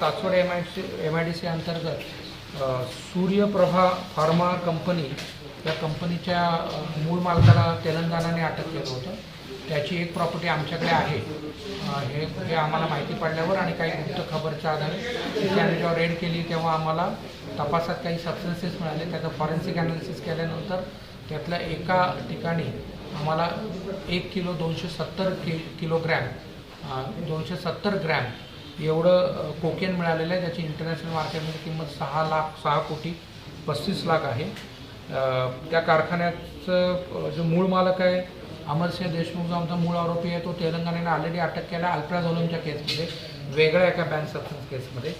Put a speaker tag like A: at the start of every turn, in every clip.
A: Taswad M I C M I D C अंतर्गत Suryaprabha pharma company या कंपनीच्या मूळ मालकाला तेलंगणाने अटक केलं होतं. त्याची एक प्रॉपर्टी आमच्याकडे आहे. हे हे आम्हाला माहिती पडल्यावर आणि काही गुप्त खबरच्या आधारे त्याने जेव्हा रेड केली तेव्हा आम्हाला तपासात काही सबस्टन्सेस मिळाले. त्याचं फॉरेन्सिक अनालिसिस केल्यानंतर त्यातल्या एका ठिकाणी आम्हाला एक किलो दोनशे सत्तर कि किलोग्रॅम दोनशे सत्तर ग्रॅम एवढं कोकेन मिळालेलं आहे ज्याची इंटरनॅशनल मार्केटमध्ये किंमत सहा लाख सहा कोटी पस्तीस लाख आहे. त्या कारखान्याचं जो मूळ मालक आहे अमरसिंह देशमुख जो आमचा मूळ आरोपी आहे तो तेलंगणाने ऑलरेडी अटक केला अल्प्राझोलमच्या केसमध्ये वेगळ्या एका बँक सबस्टन्स केसमध्ये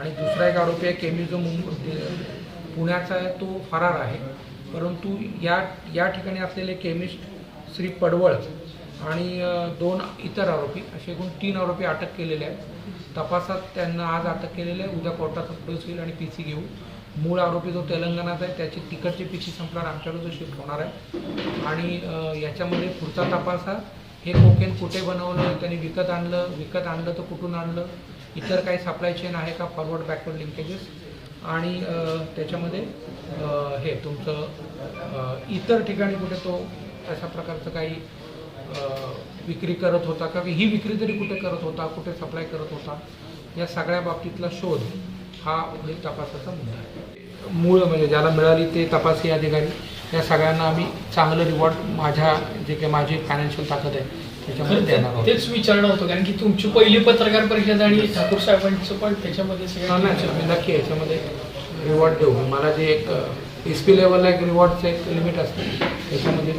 A: आणि दुसरा एक आरोपी आहे केमी जो पुण्याचा आहे तो फरार आहे. परंतु या या ठिकाणी असलेले केमिस्ट श्री पडवळ आणि दोन इतर आरोपी असे एकूण तीन आरोपी अटक केलेले आहेत. तपासात त्यांना आज अटक केलेले आहे. उद्या कोर्टात अप्रोच होईल आणि पी सी घेऊ. मूळ आरोपी जो तेलंगणात आहे त्याची तिकडची पी सी संपल्यावर आमच्याकडे तो शिफ्ट होणार आहे. आणि याच्यामध्ये पुढचा तपास हा हे कोकेन कुठे बनवलं त्यांनी विकत आणलं विकत आणलं तर कुठून आणलं इतर काही सप्लाय चेन आहे का फॉरवर्ड बॅकवर्ड लिंकेजेस आणि त्याच्यामध्ये हे तुमचं इतर ठिकाणी कुठे तो अशा प्रकारचं काही विक्री करत होता का ही विक्री तरी कुठे करत होता कुठे सप्लाय करत होता या सगळ्या बाबतीतला शोध हा पुढील तपासाचा मुद्दा आहे. मूळ म्हणजे ज्याला मिळाली ते तपासी अधिकारी या सगळ्यांना आम्ही चांगलं रिवॉर्ड माझ्या जे काही माझी फायनान्शियल ताकद आहे त्याच्यामध्ये देणार आहोत.
B: तेच विचारणं होतं कारण की तुमची पहिली पत्रकार परिषद आणि ठाकूर साहेबांचं पण त्याच्यामध्ये सगळं
A: नक्की याच्यामध्ये रिवॉर्ड देऊ. मला जे एक एस पी लेवलला एक रिवॉर्डचं एक लिमिट असतं त्याच्यामध्ये